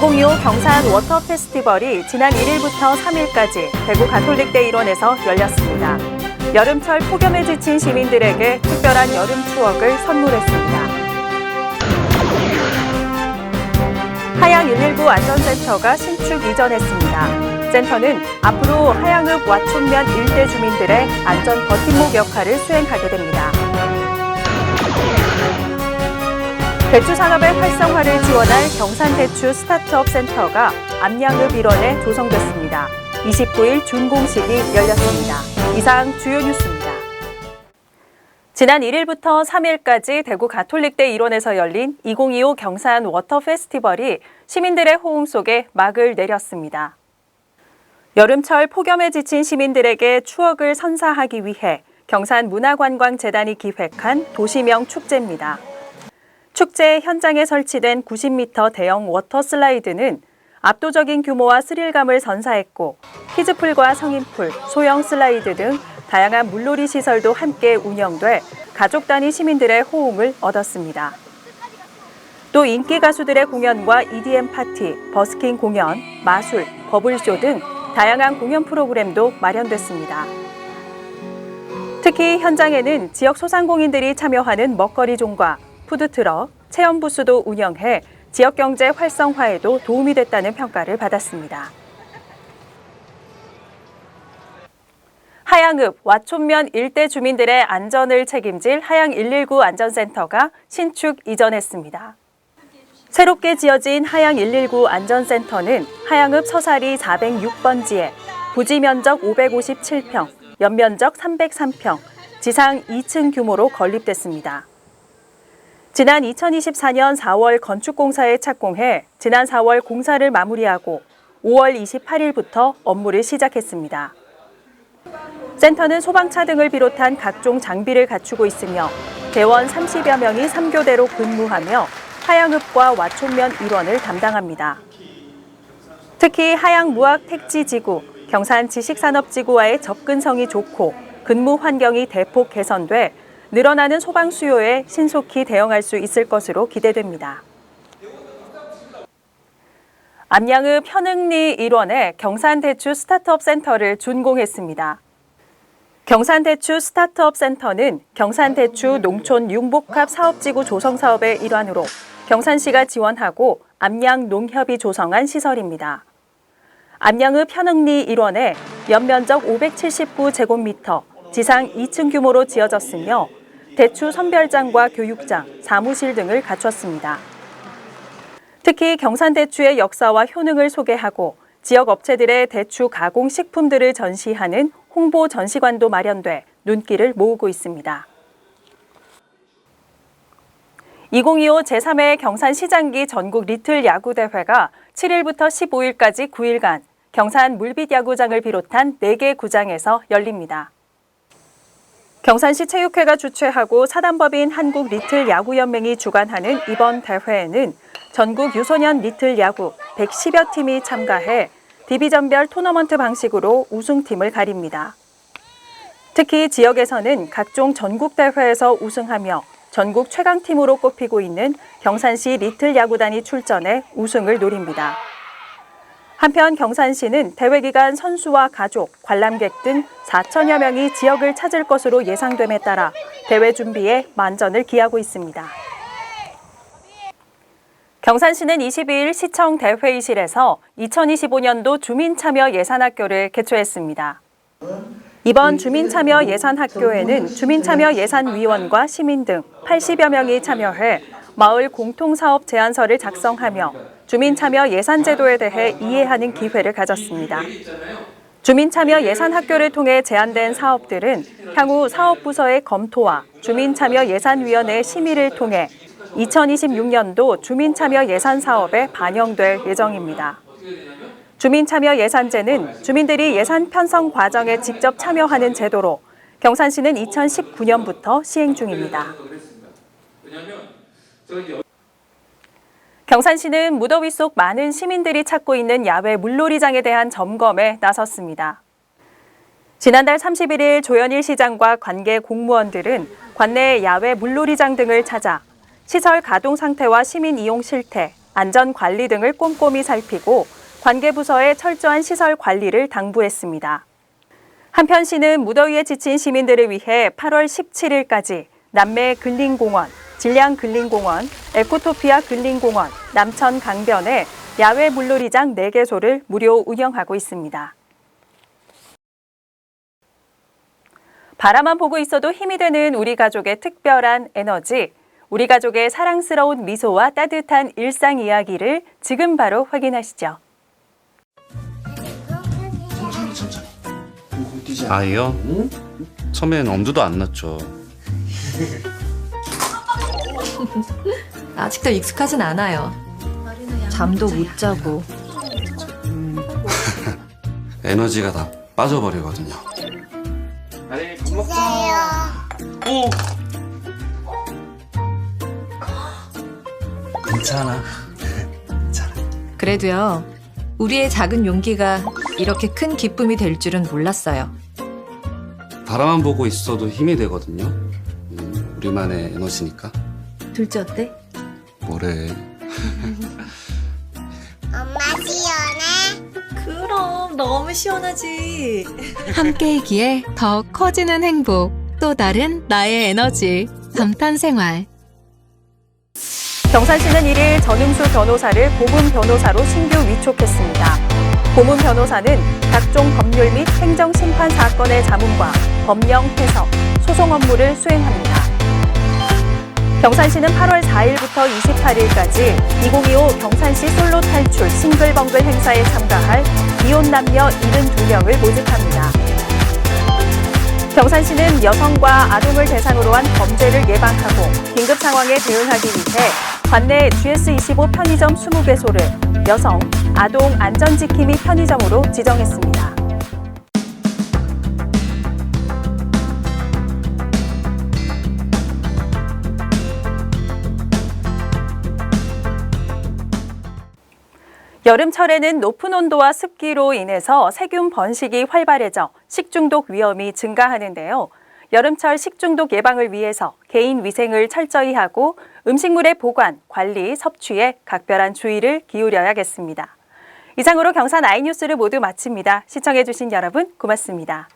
2025 경산 워터 페스티벌이 지난 1일부터 3일까지 대구 가톨릭대 일원에서 열렸습니다. 여름철 폭염에 지친 시민들에게 특별한 여름 추억을 선물했습니다. 하양 119 안전센터가 신축 이전했습니다. 센터는 앞으로 하양읍 와촌면 일대 주민들의 안전 버팀목 역할을 수행하게 됩니다. 대추 산업의 활성화를 지원할 경산대추 스타트업 센터가 암양읍 일원에 조성됐습니다. 29일 준공식이 열렸습니다. 이상 주요 뉴스입니다. 지난 1일부터 3일까지 대구 가톨릭대 일원에서 열린 2025 경산 워터 페스티벌이 시민들의 호응 속에 막을 내렸습니다. 여름철 폭염에 지친 시민들에게 추억을 선사하기 위해 경산 문화관광재단이 기획한 도시명 축제입니다. 축제 현장에 설치된 90m 대형 워터 슬라이드는 압도적인 규모와 스릴감을 선사했고 키즈풀과 성인풀, 소형 슬라이드 등 다양한 물놀이 시설도 함께 운영돼 가족 단위 시민들의 호응을 얻었습니다. 또 인기 가수들의 공연과 EDM 파티, 버스킹 공연, 마술, 버블쇼 등 다양한 공연 프로그램도 마련됐습니다. 특히 현장에는 지역 소상공인들이 참여하는 먹거리 종과 푸드트럭, 체험 부스도 운영해 지역 경제 활성화에도 도움이 됐다는 평가를 받았습니다. 하양읍 와촌면 일대 주민들의 안전을 책임질 하양 119 안전센터가 신축 이전했습니다. 새롭게 지어진 하양 119 안전센터는 하양읍 서사리 406번지에 부지 면적 557평, 연면적 303평, 지상 2층 규모로 건립됐습니다. 지난 2024년 4월 건축공사에 착공해 지난 4월 공사를 마무리하고 5월 28일부터 업무를 시작했습니다. 센터는 소방차 등을 비롯한 각종 장비를 갖추고 있으며 대원 30여 명이 3교대로 근무하며 하양읍과 와촌면 일원을 담당합니다. 특히 하양무학 택지지구, 경산 지식산업지구와의 접근성이 좋고 근무 환경이 대폭 개선돼 늘어나는 소방 수요에 신속히 대응할 수 있을 것으로 기대됩니다. 암양읍 현흥리 일원에 경산대추 스타트업 센터를 준공했습니다. 경산대추 스타트업 센터는 경산대추 농촌 융복합 사업지구 조성 사업의 일환으로 경산시가 지원하고 암양 농협이 조성한 시설입니다. 암양읍 현흥리 일원에 연면적 579제곱미터, 지상 2층 규모로 지어졌으며 대추 선별장과 교육장, 사무실 등을 갖췄습니다. 특히 경산대추의 역사와 효능을 소개하고 지역 업체들의 대추 가공 식품들을 전시하는 홍보 전시관도 마련돼 눈길을 모으고 있습니다. 2025 제3회 경산시장기 전국 리틀 야구대회가 7일부터 15일까지 9일간 경산 물빛 야구장을 비롯한 4개 구장에서 열립니다. 경산시 체육회가 주최하고 사단법인 한국 리틀 야구연맹이 주관하는 이번 대회에는 전국 유소년 리틀 야구 110여 팀이 참가해 디비전별 토너먼트 방식으로 우승팀을 가립니다. 특히 지역에서는 각종 전국 대회에서 우승하며 전국 최강팀으로 꼽히고 있는 경산시 리틀 야구단이 출전해 우승을 노립니다. 한편 경산시는 대회 기간 선수와 가족, 관람객 등 4천여 명이 지역을 찾을 것으로 예상됨에 따라 대회 준비에 만전을 기하고 있습니다. 경산시는 22일 시청 대회의실에서 2025년도 주민참여 예산학교를 개최했습니다. 이번 주민참여 예산학교에는 주민참여 예산위원과 시민 등 80여 명이 참여해 마을 공통사업 제안서를 작성하며 주민참여 예산제도에 대해 이해하는 기회를 가졌습니다. 주민참여 예산 학교를 통해 제안된 사업들은 향후 사업부서의 검토와 주민참여 예산위원회 심의를 통해 2026년도 주민참여 예산 사업에 반영될 예정입니다. 주민참여 예산제는 주민들이 예산 편성 과정에 직접 참여하는 제도로 경산시는 2019년부터 시행 중입니다. 경산시는 무더위 속 많은 시민들이 찾고 있는 야외 물놀이장에 대한 점검에 나섰습니다. 지난달 31일 조현일 시장과 관계 공무원들은 관내 야외 물놀이장 등을 찾아 시설 가동 상태와 시민 이용 실태, 안전 관리 등을 꼼꼼히 살피고 관계 부서의 철저한 시설 관리를 당부했습니다. 한편 시는 무더위에 지친 시민들을 위해 8월 17일까지 남매 근린공원, 질량 근린공원, 에코토피아 근린공원, 남천 강변에 야외 물놀이장 4개소를 무료 운영하고 있습니다. 바라만 보고 있어도 힘이 되는 우리 가족의 특별한 에너지, 우리 가족의 사랑스러운 미소와 따뜻한 일상 이야기를 지금 바로 확인하시죠. 아이요? 처음엔 엄두도 안 났죠. 아직도 익숙하진 않아요. 잠도 못 자고. 에너지가 다 빠져버리거든요. 아니, 밥 먹자. 오! 괜찮아. 괜찮아. 그래도요, 우리의 작은 용기가 이렇게 큰 기쁨이 될 줄은 몰랐어요. 바라만 보고 있어도 힘이 되거든요. 음, 우리만의 에너지니까. 둘째 어때? 뭐래. 엄마 시원해? 그럼 너무 시원하지. 함께이기에 더 커지는 행복. 또 다른 나의 에너지. 감탄생활. 경산시는 1일 전응수 변호사를 고문 변호사로 신규 위촉했습니다. 고문 변호사는 각종 법률 및 행정심판 사건의 자문과 법령 해석, 소송 업무를 수행합니다. 경산시는 8월 4일부터 28일까지 2025 경산시 솔로 탈출 싱글벙글 행사에 참가할 이혼 남녀 72명을 모집합니다. 경산시는 여성과 아동을 대상으로 한 범죄를 예방하고 긴급 상황에 대응하기 위해 관내 GS25 편의점 20개소를 여성, 아동 안전지킴이 편의점으로 지정했습니다. 여름철에는 높은 온도와 습기로 인해서 세균 번식이 활발해져 식중독 위험이 증가하는데요. 여름철 식중독 예방을 위해서 개인 위생을 철저히 하고 음식물의 보관, 관리, 섭취에 각별한 주의를 기울여야겠습니다. 이상으로 경산 아이뉴스를 모두 마칩니다. 시청해주신 여러분 고맙습니다.